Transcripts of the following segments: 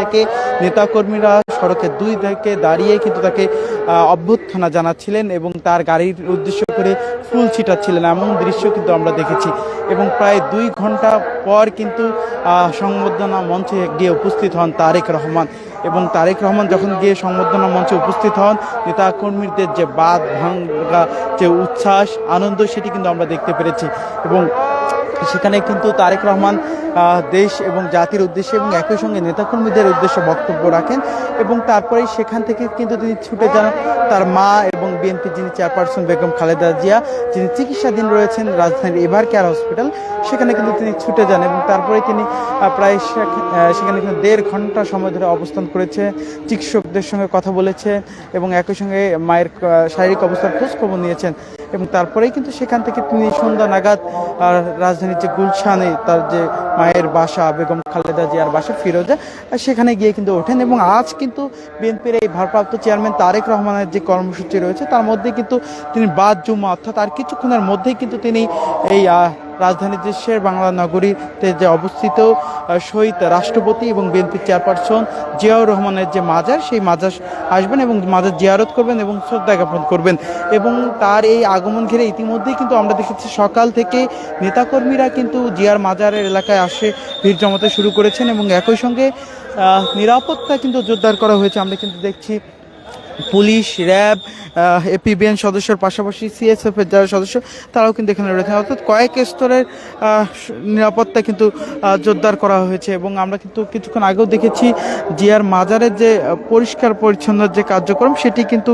থেকে নেতাকর্মীরা সড়কের দুই থেকে দাঁড়িয়ে কিন্তু তাকে অভ্যর্থনা জানাচ্ছিলেন এবং তার গাড়ির উদ্দেশ্য করে ফুল ছিটাচ্ছিলেন এমন দৃশ্য কিন্তু আমরা দেখেছি। এবং প্রায় দুই ঘণ্টা পর কিন্তু সংবর্ধনা মঞ্চে গিয়ে উপস্থিত হন তারেক রহমান। এবং তারেক রহমান যখন গিয়ে সংবর্ধনা মঞ্চে উপস্থিত হন নেতা কর্মীদের যে বাদ ভাঙ্গা যে উচ্ছ্বাস, আনন্দ, সেটি কিন্তু আমরা দেখতে পেরেছি। এবং সেখানে কিন্তু তারেক রহমান দেশ এবং জাতির উদ্দেশ্যে এবং একই সঙ্গে নেতাকর্মীদের উদ্দেশ্যে বক্তব্য রাখেন এবং তারপরেই সেখান থেকে কিন্তু তিনি ছুটে যান তার মা এবং বিএনপি যিনি চেয়ারপারসন বেগম খালেদা জিয়া, যিনি চিকিৎসাধীন রয়েছেন রাজধানীর এভার কেয়ার হসপিটাল, সেখানে কিন্তু তিনি ছুটে যান এবং তারপরে তিনি প্রায় সেখ- সেখানে কিন্তু দেড় ঘণ্টা সময় ধরে অবস্থান করেছে, চিকিৎসকদের সঙ্গে কথা বলেছে এবং একই সঙ্গে মায়ের শারীরিক অবস্থার খোঁজখবর নিয়েছেন। এবং তারপরেই কিন্তু সেখান থেকে তিনি সন্ধ্যা নাগাদ রাজধানীর যে গুলশানে তার যে মায়ের বাসা, বেগম খালেদা জিয়ার বাসা ফিরোজা সেখানে গিয়ে কিন্তু ওঠেন এবং আজ কিন্তু বিএনপির এই ভারপ্রাপ্ত চেয়ারম্যান তারেক রহমানের যে কর্মসূচি রয়েছে, তার মধ্যে কিন্তু তিনি বাদ জুমা, অর্থাৎ আর কিছুক্ষণের মধ্যেই কিন্তু তিনি এই আহ, রাজধানীর যে শের বাংলা নগরীতে যে অবস্থিত শহীদ রাষ্ট্রপতি এবং বিএনপি চেয়ারপারসন জিয়াউর রহমানের যে মাজার সেই মাজার আসবেন এবং মাজার জিয়ারত করবেন এবং শ্রদ্ধা জ্ঞাপন করবেন। এবং তার এই আগমন ঘিরে ইতিমধ্যেই কিন্তু আমরা দেখেছি সকাল থেকে নেতাকর্মীরা কিন্তু জিয়ার মাজারের এলাকায় আসে ভিড় জমাতে শুরু করেছেন এবং একই সঙ্গে নিরাপত্তা কিন্তু জোরদার করা হয়েছে। আমরা কিন্তু দেখছি পুলিশ, র্যাব এপিবিএন সদস্যর পাশাপাশি সিএসএফ এর যারা সদস্য, তারাও কিন্তু এখানে রয়েছেন। অর্থাৎ কয়েক স্তরের নিরাপত্তা কিন্তু জোরদার করা হয়েছে এবং আমরা কিন্তু কিছুক্ষণ আগেও দেখেছি জিয়ার মাজারের যে পরিষ্কার পরিচ্ছন্ন যে কার্যক্রম, সেটি কিন্তু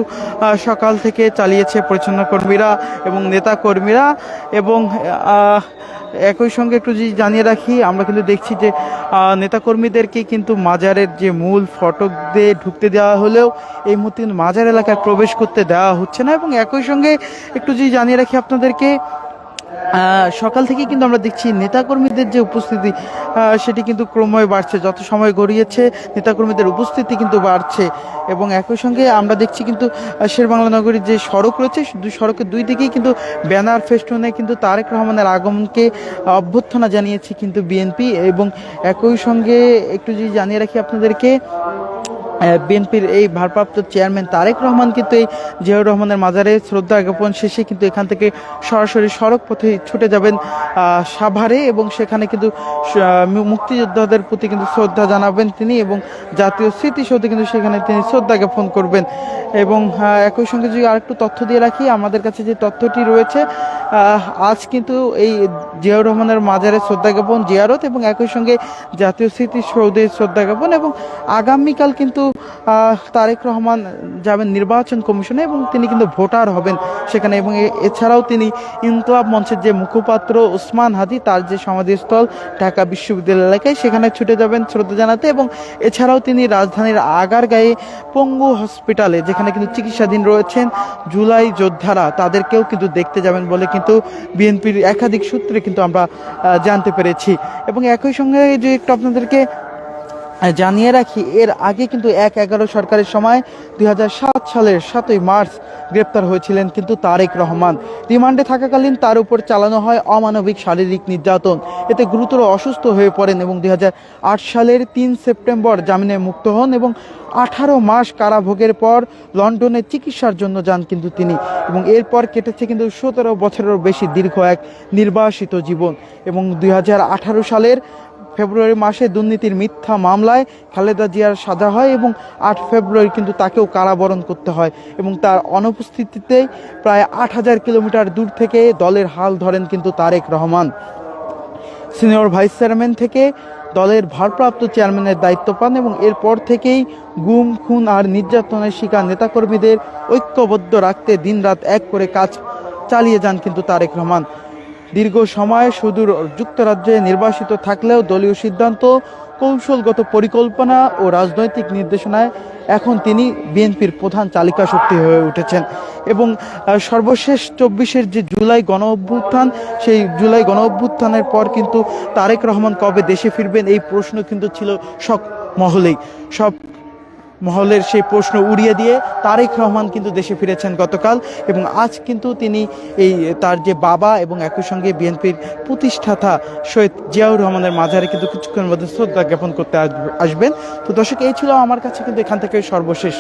সকাল থেকে চালিয়েছে পরিচ্ছন্ন কর্মীরা এবং নেতা কর্মীরা এবং একই সঙ্গে একটু যদি জানিয়ে রাখি, আমরা কিন্তু দেখছি যে নেতাকর্মীদেরকে কিন্তু মাজারের যে মূল ফটক দিয়ে ঢুকতে দেওয়া হলেও এই মুহূর্তে মাজার এলাকায় প্রবেশ করতে দেওয়া হচ্ছে না। এবং একই সঙ্গে একটু যদি জানিয়ে রাখি আপনাদেরকে সকাল থেকে কিন্তু আমরা দেখছি নেতাকর্মীদের যে উপস্থিতি সেটি কিন্তু ক্রমে বাড়ছে। যত সময় গড়িয়েছে, নেতাকর্মীদের উপস্থিতি কিন্তু বাড়ছে। এবং একই সঙ্গে আমরা দেখছি কিন্তু শেরবাংলা নগরীর যে সড়ক রয়েছে সড়কের দুই দিকেই কিন্তু ব্যানার ফেস্টুনে কিন্তু তারেক রহমানের আগমনকে অভ্যর্থনা জানিয়েছে কিন্তু বিএনপি। এবং একই সঙ্গে একটু যদি জানিয়ে রাখি আপনাদেরকে বিএনপির এই ভারপ্রাপ্ত চেয়ারম্যান তারেক রহমান কিন্তু এই জিয়াউর রহমানের মাজারে শ্রদ্ধা জ্ঞাপন শেষে কিন্তু এখান থেকে সরাসরি সড়ক পথে ছুটে যাবেন সাভারে এবং সেখানে কিন্তু মুক্তিযোদ্ধাদের প্রতি কিন্তু শ্রদ্ধা জানাবেন তিনি এবং জাতীয় স্মৃতিসৌধে কিন্তু সেখানে তিনি শ্রদ্ধা জ্ঞাপন করবেন। এবং একই সঙ্গে যদি আরেকটু তথ্য দিয়ে রাখি, আমাদের কাছে যে তথ্যটি রয়েছে আজ কিন্তু এই জিয়াউর রহমানের মাজারে শ্রদ্ধা জ্ঞাপন, জিয়ারত এবং একই সঙ্গে জাতীয় স্মৃতিসৌধে শ্রদ্ধা জ্ঞাপন এবং আগামীকাল কিন্তু তারেক রহমান যাবেন নির্বাচন কমিশনে এবং তিনি কিন্তু ভোটার হবেন সেখানে এবং এছাড়াও তিনি ইনকলাব মঞ্চের যে মুখপাত্র ওসমান হাদি, তার যে সমাধিস্থল ঢাকা বিশ্ববিদ্যালয় এলাকায়, সেখানে ছুটে যাবেন শ্রদ্ধা জানাতে এবং এছাড়াও তিনি রাজধানীর আগারগাঁয়ে পঙ্গু হসপিটালে, যেখানে কিন্তু চিকিৎসাধীন রয়েছেন জুলাই যোদ্ধারা, তাদেরকেও কিন্তু দেখতে যাবেন বলে কিন্তু বিএনপির একাধিক সূত্রে কিন্তু আমরা জানতে পেরেছি। এবং একই সঙ্গে যে একটু আপনাদেরকে জানিয়ে রাখি, এর আগে কিন্তু এক এগারো সরকারের সময় দুই হাজার সাত সালের সাতই মার্চ গ্রেপ্তার হয়েছিলেন কিন্তু তারেক রহমান। রিমান্ডে থাকাকালীন তার উপর চালানো হয় অমানবিক শারীরিক নির্যাতন। এতে গুরুতর অসুস্থ হয়ে পড়েন এবং দুই হাজার আট সালের তিন সেপ্টেম্বর জামিনে মুক্ত হন এবং আঠারো মাস কারাভোগের পর লন্ডনে চিকিৎসার জন্য যান কিন্তু তিনি এবং এরপর কেটেছে কিন্তু সতেরো বছরেরও বেশি দীর্ঘ এক নির্বাসিত জীবন এবং দুই হাজার আঠারো সালের ফেব্রুয়ারি মাসে দুর্নীতির মিথ্যা মামলায় খালেদা জিয়ার সাজা হয় এবং আট ফেব্রুয়ারি কিন্তু তাকেও কারাবরণ করতে হয় এবং তার অনুপস্থিতিতে প্রায় আট হাজার কিলোমিটার দূর থেকে দলের হাল ধরেন কিন্তু Tarique Rahman. Senior vice chairman থেকে দলের ভারপ্রাপ্ত চেয়ারম্যানের দায়িত্ব পান এবং এরপর থেকেই গুম, খুন আর নির্যাতনের শিকার নেতাকর্মীদের ঐক্যবদ্ধ রাখতে দিনরাত এক করে কাজ চালিয়ে যান কিন্তু তারেক রহমান। দীর্ঘ সময় সুদূর যুক্তরাজ্যে নির্বাসিত থাকলেও দলীয় সিদ্ধান্ত, কৌশলগত পরিকল্পনা ও রাজনৈতিক নির্দেশনায় এখন তিনি বিএনপির প্রধান চালিকা শক্তি হয়ে উঠেছেন। এবং সর্বশেষ চব্বিশের যে জুলাই গণ অভ্যুত্থান, সেই জুলাই গণ অভ্যুত্থানের পর কিন্তু তারেক রহমান কবে দেশে ফিরবেন এই প্রশ্ন কিন্তু ছিল সব মহলেই। সব মহলের সেই প্রশ্ন উড়িয়ে দিয়ে তারেক রহমান কিন্তু দেশে ফিরেছেন গতকাল এবং আজ কিন্তু তিনি এই তার যে বাবা এবং একই সঙ্গে বিএনপির প্রতিষ্ঠাতা সৈয়দ জিয়াউর রহমানের মাঝারে কিন্তু কিছুক্ষণের মধ্যে শ্রদ্ধা জ্ঞাপন করতে আসবে- আসবেন। তো দর্শক, এই ছিল আমার কাছে কিন্তু এখান থেকে সর্বশেষ